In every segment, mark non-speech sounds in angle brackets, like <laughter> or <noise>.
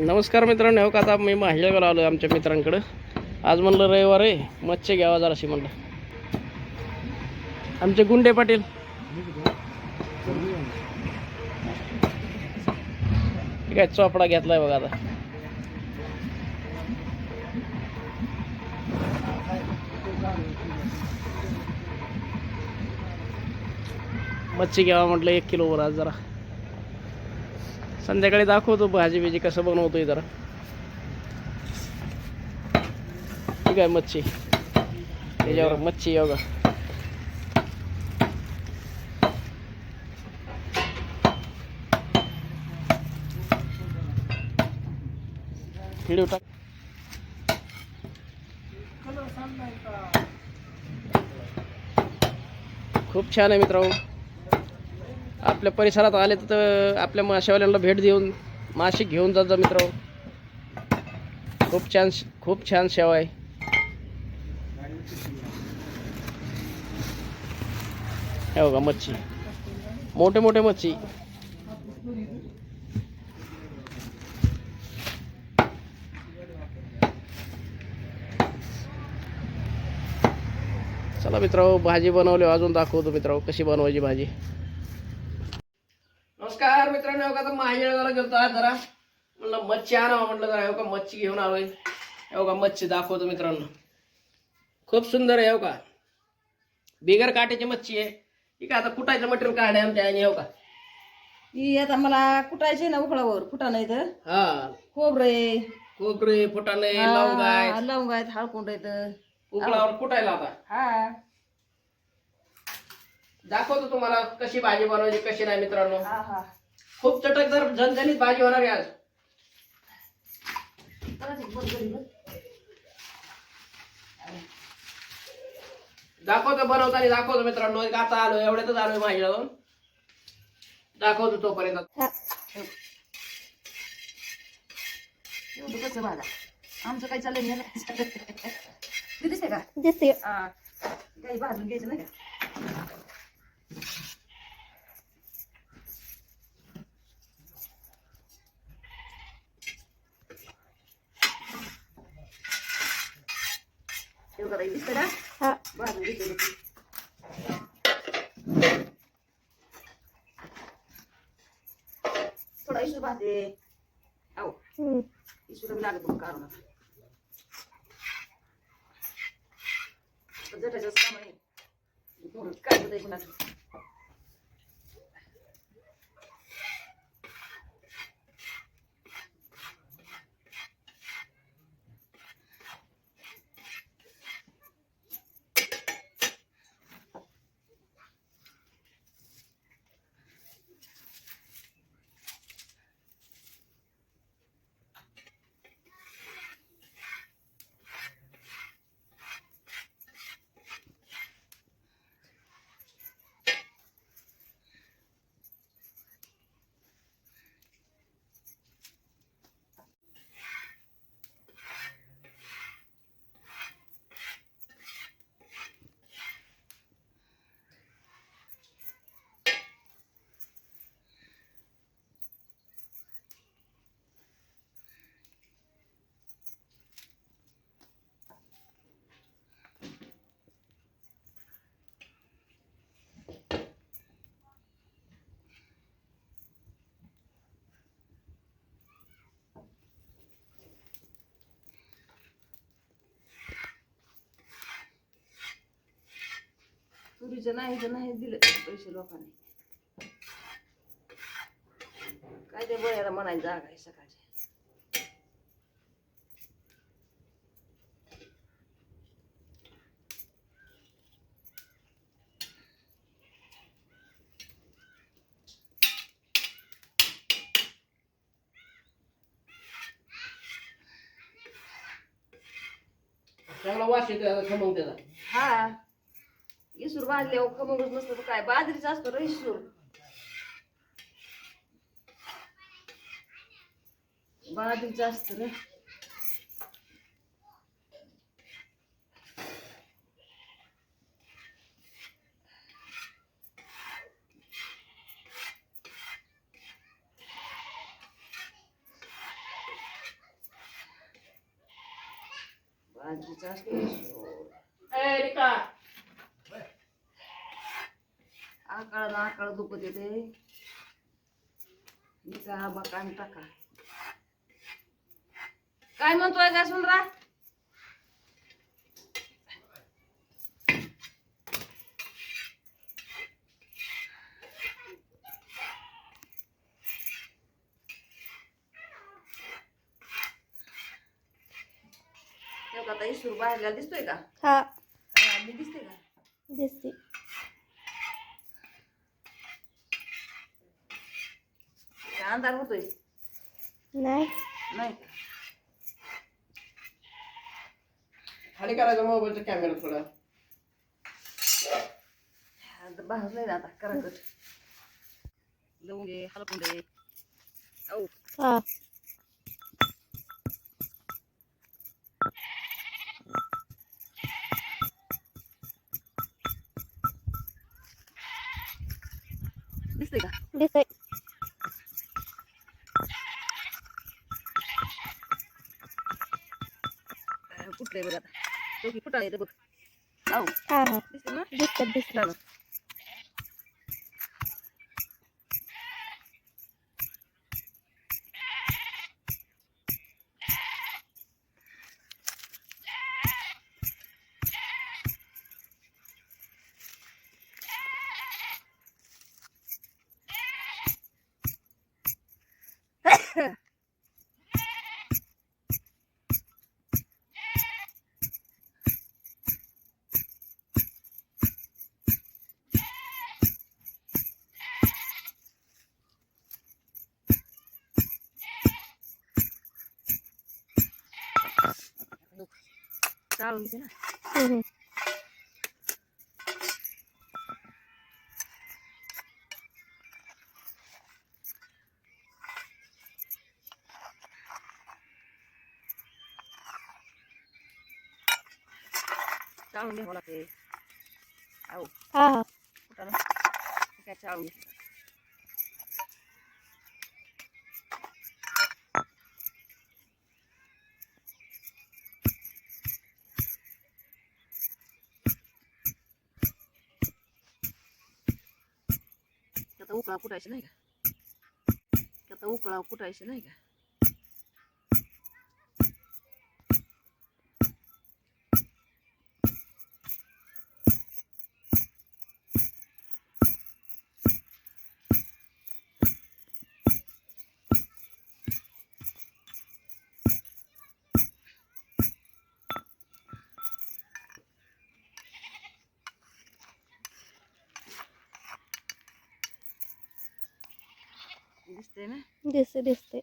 नमस्कार मित्रांनो हो का आता मी माहिळगावला आलो आमच्या मित्रांकडं. आज म्हणलं रविवार आहे मच्छी घ्यावा जराशी म्हणलं. आमचे गुंडे पाटील. ठीक आहे चोपडा घेतलाय बघा आता. मच्छी घ्यावा म्हटलं एक किलोवर आज जरा. संध्याकाळी दाखवतो भाजी बिज़ी कसं बनवतोय जरा. ठीक आहे, मच्छी. मच्छी टाक. खूप छान आहे मित्रांनो. आपल्या परिसरात आले तर आपल्या माशावाल्यांना भेट देऊन मासे घेऊन जात जा मित्र खूप छान खूप छान सेवा आहे. हे बघा मच्छी. मोठे मोठे मच्छी. चला मित्रांनो भाजी बनवली अजून दाखवतो मित्रांनो कशी बनवायची भाजी नमस्कार मित्रांनो हो का आता महाजळगावला गेलतो आज जरा. म्हणलं मच्छी आणावं म्हटलं जरा हो का मच्छी घेऊन आलोय. हो का मच्छी दाखवतो मित्रांनो. खूप सुंदर आहे हो का बिगर काट्याची मच्छी आहे. ठीक आहे आता कुटायचं मटेरियल काढाय आमच्या आणि हो का ही आता मला कुटायचे ना उकळावर कुटा नाही तर. हा. खोबरे कोकरी फुटाणे लवंग आहे. लवंग आहेत हळकुंड आहेत उकळावर कुटायला आता. हा. दाखवतो तुम्हाला कशी भाजी बनवायची कशी नाही मित्रांनो. हा हा. खूप चटकदार झणझणीत भाजी होणार आहे आज. दाखवतो बनवताना दाखवतो मित्रांनो. एक आता आलो एवढ्यातच आलोय माझ्या दाखवतो तोपर्यंत. कसं आमचं काही चाललंय दिसते का? दिसते हा. काही भाजून घ्यायचं नाही का एवढं काही दिसतं का हा भाजून घेते थोडा इशू भाजते आहो कमी लागत काढून जटाच्या सामान काय होतंय तुरीचं नाही तर नाही दिलं पैसे लोकांनी. काय ते बळ्याला म्हणायचं जागा आहे सकाळची. चांगला वास येतो खमंग त्याचा. हा. किसूर भाजले हो खमंगच नसतं काय बाजरीच असतो रे किसूर बाजरीच असतं रे बाजरीच असतो Erika. आकाळ आकाळ दुखत येते. हिचा बकान टाका. काय म्हणतोय का सुंदरा? आता बाहेरला दिसतोय का? हा मी दिसते का? दिसते. अंधार होतोय. नाही. नाही. खाली करायचा मोबाईलचा कॅमेरा थोडा. भाजलंय ना आता करा कट. लवंग घे हलकून दे. औ हा. दिसते का? दिसते कुठले बघ आता. तो की फुटाळे बघ? दिसते ना? दिसतात दिसतात चालू चालू दिसते ना हम्म. चाळून घ्यावं लागते औ हा हा फुटाला काय चाळून घे उकळा कुटायचा नाही का? त्याचा उकळा कुटायचा नाही का? दिसते ना? दिसते दिसते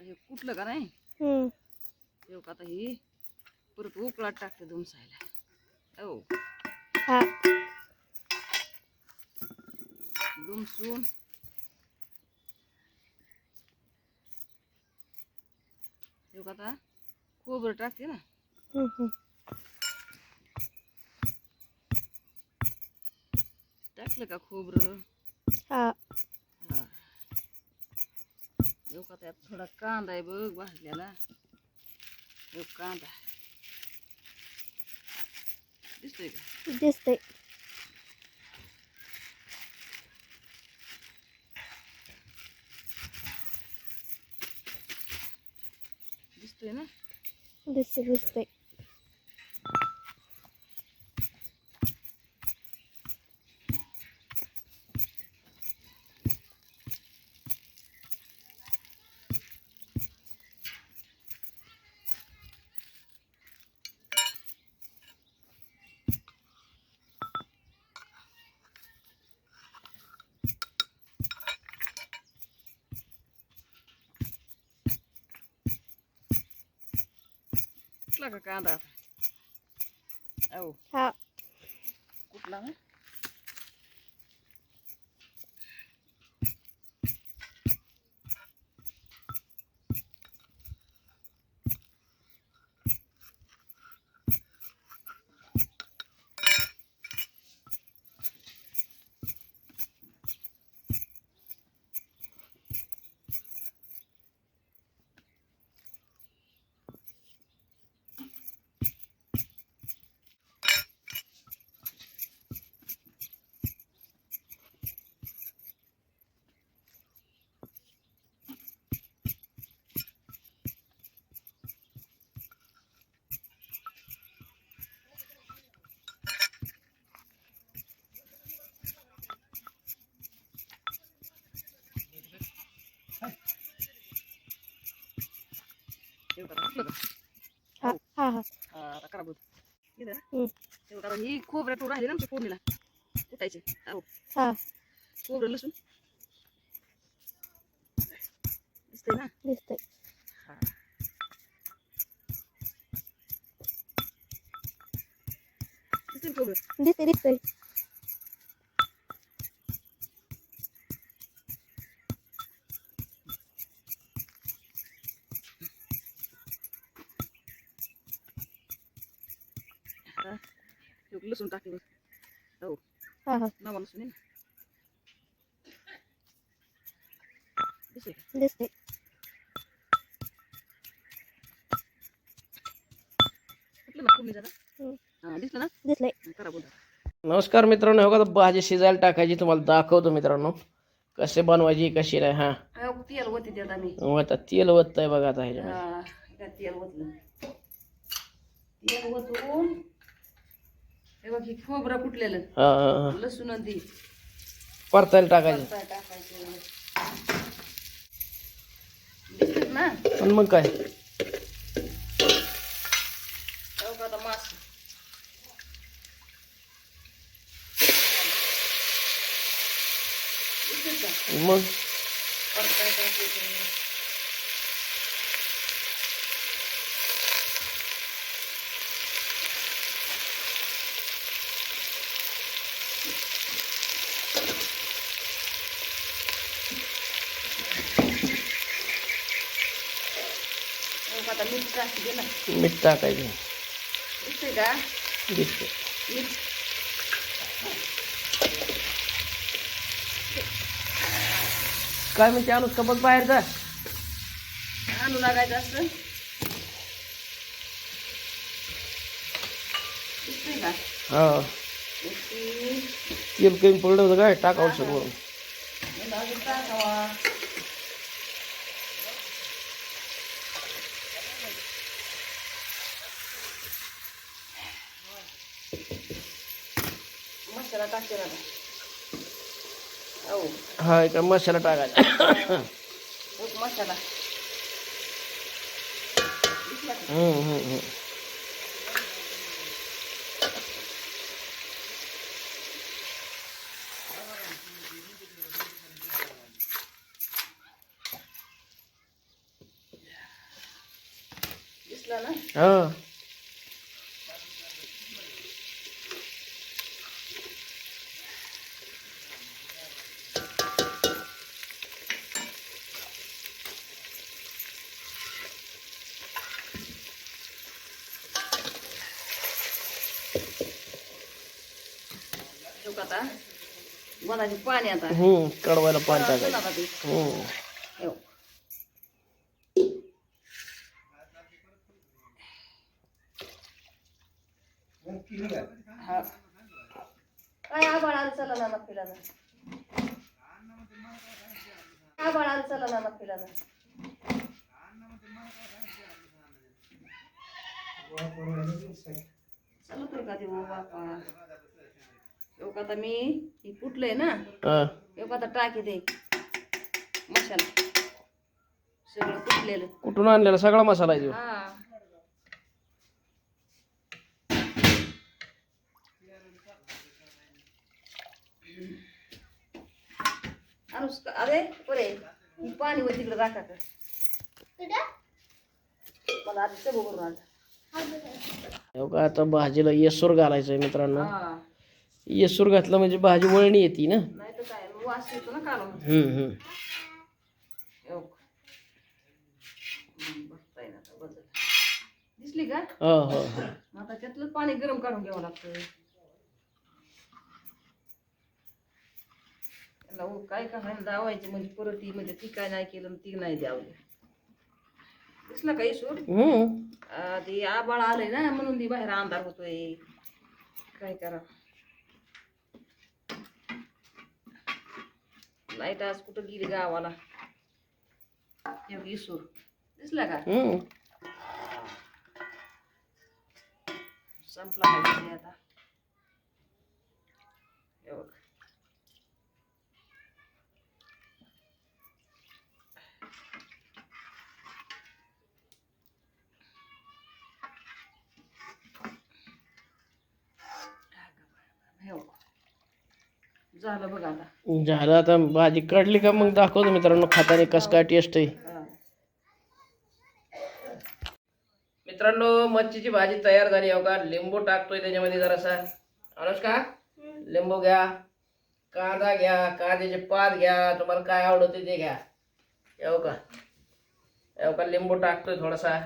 आता हे कुठलं का नाही. तेव्हा का आता ही? परत उकळात टाकते दुमसायला. हो हा. दुमसून. का आता? खोबरं टाकते ना. टाकलं का खोबरं? येऊ का त्यात थोडा कांदा आहे बघ भाजलेला. येऊ कांदा. दिसतोय का? दिसते दिसतोय ना? दिसते दिसते कुठला का कांदा? हो हा. कुठला ना? हे बघा, कुठलं का? हा खोबरं टू राहिली ना आमच्या फोडणीला. कुटायचे हा खोबरं लसूण. दिसतंय ना? दिसतंय. दिसतंय खोबरं? दिसतंय दिसतंय. लसूण टाकले. हो. हा हा. नवा लसूण. हा नमस्कार मित्रांनो हो का भाजी शिजायला टाकायची तुम्हाला दाखवतो मित्रांनो. कसे बनवायची कशी नाही हा. तेल होते आता तेल वत आहे बघा आता ह्याच्यामध्ये. हा काय तेल ओतलं. तेल ओतून हे बघ हे खोबरं कुटलेलं हा हा हा. लसूण आणि ती. परतायला टाकायचं. टाकायचं ना? पण मग काय? हो का आता मास? का? मग? टाकायचं हो का आता मीठ टाकते ना मीठ टाकायचं. दिसते का? दिसते काय म्हणते अनुष्का? बघ बाहेर जा आणू लागायचं असतं का? हा. तेल कमी पडलं होतं काय? टाकावं सगळं अजून टाकावा मसाला टाकते ना हो इकडे मसाला टाकायचा. मसाला. हा. पाणी आता हम्म कडवायला पाणी टाकायचं. हम्म. हा. काय चला नाना फिरायला आबाळ आलं चला नाना फिरायला चालतोय का ते ओ बापा येऊ का आता मी? ही कुठलंय ना. हा. येऊ का आता टाकी दे मसाला. सगळं कुठलेलं कुठून आणलेला? सगळा मसाला आहे. हा. अनुष्का अरे पुरे ही पाणी वर तिकडे राखा कर मला आधी सगळं करून का आता भाजीला येसूर घालायचं आहे मित्रांनो. हा. येसूर घातलं म्हणजे भाजी वळणी येते ना? काय हो दिसली का? हो हो हो. आता त्यातलं पाणी गरम काढून घ्यावं लागतं. काय करायला दावायचे म्हणजे परत ती म्हणजे ती काय नाही केलं ती नाही द्यावली दिसला का येसूर? ते आबाळ आलंय ना म्हणून ती बाहेर अंधार होतोय. काय करा? लाइट आज कुठं गेली गावाला? येसूर दिसला का? संपला आता हे बघ हे बघ. झालं बघ आता. झालं आता भाजी काढली का मग दाखवतो मित्रांनो खाताने कसं काय टेस्ट आहे. हा. मित्रांनो मच्छीची भाजी तयार झाली हो का लिंबू टाकतोय त्याच्यामध्ये जरासा. अनुष्का लिंबू घ्या कांदा घ्या कांद्याचे पात घ्या तुम्हाला काय आवडते ते घ्या. येऊ का? येऊ का? लिंबू टाकतोय थोडासा.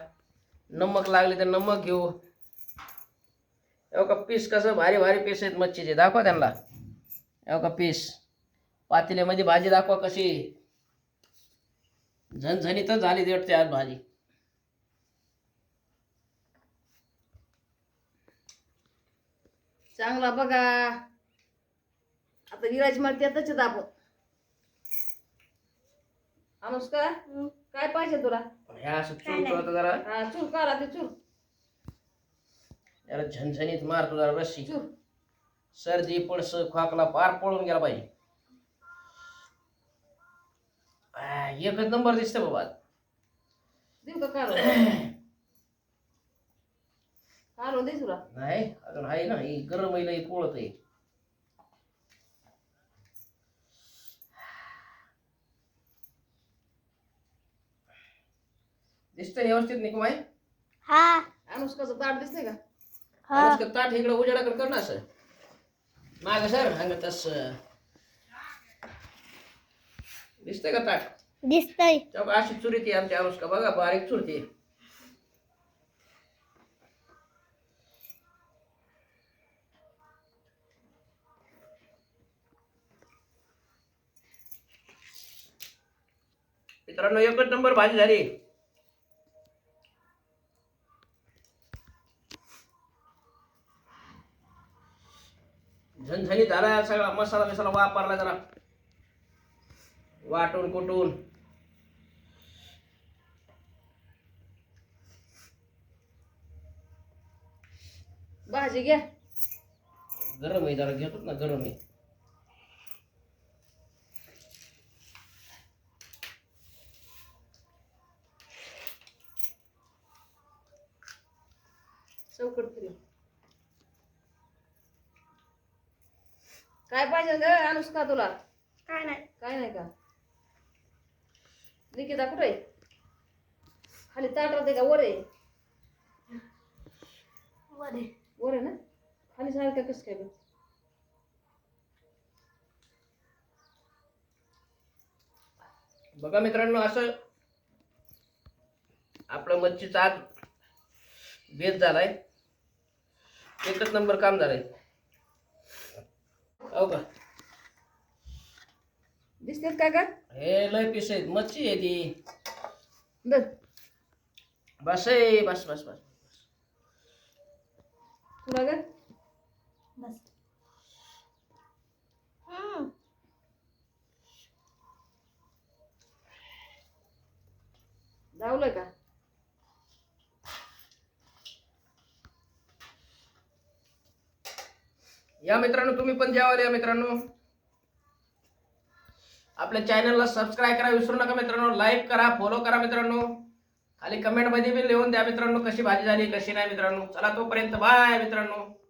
नमक लागले तर नमक घेऊ. येऊ का? पीस कसं भारी भारी पीस आहेत मच्छीचे. दाखवा त्यांना. का पीस. पातेल्यामध्ये भाजी दाखवा कशी. झणझणीतच झाली ते वाटते आज भाजी. चांगला बघा. आता विराज मला त्यातच दाबो अनुष्का काय पाहिजे तुला? ह्या असं चुरतो आता जरा हा चूर काढा ते चूर. जरा झणझणीत मारतो जरा रस्सी चूर. सर्दी पडस खोकला पार पळून गेला पाहिजे एकच नंबर दिसतं बाबा. <coughs> नाही अजून आहे ना ही गरम आहे पोळत आहे. दिसतंय व्यवस्थित निकमाय हा. अनुष्काचं ताट दिसतंय का? हा. अनुष्का ताट इकडे उजेडाकडे कर ना असं. माग सर हंग तस दिसतंय का ताट? दिसतय. तेव्हा अशी चुरी ती आमची अनुष्का. बघा बारीक चुरती मित्रांनो एकच नंबर भाजी झाली. झणझणीत झाला सगळा मसाला बिसाला वापरला जरा. वाटून कुटून. भाजी घ्या. गरम आहे जरा घेतो ना गरम आहे. चौकट काय पाहिजे ग? अनुष्का तुला? काय नाही. काय नाही का? निकिता कुठे खाली ताट राहते का? वर आहे. वर आहे ना? खाली सारखं कसं काय बघ? बघा मित्रांनो असं आपलं मच्छीचा आज बेत झालाय. एकच नंबर काम झालंय. हो का दिसतेत का का हे लय पीस आहेत. मच्छी आहे ती. बर. बस आहे. बस बस बस. तुला ग बस धावलं का? या मित्रांनो तुम्ही पण जेवाल या मित्रांनो. आपल्या चॅनलला सबस्क्राईब करा विसरू नका मित्रांनो. लाईक करा फॉलो करा मित्रांनो. खाली कमेंटमध्ये बी लिहून द्या मित्रांनो कशी भाजी झाली कशी नाही मित्रांनो. चला तोपर्यंत बाय मित्रांनो.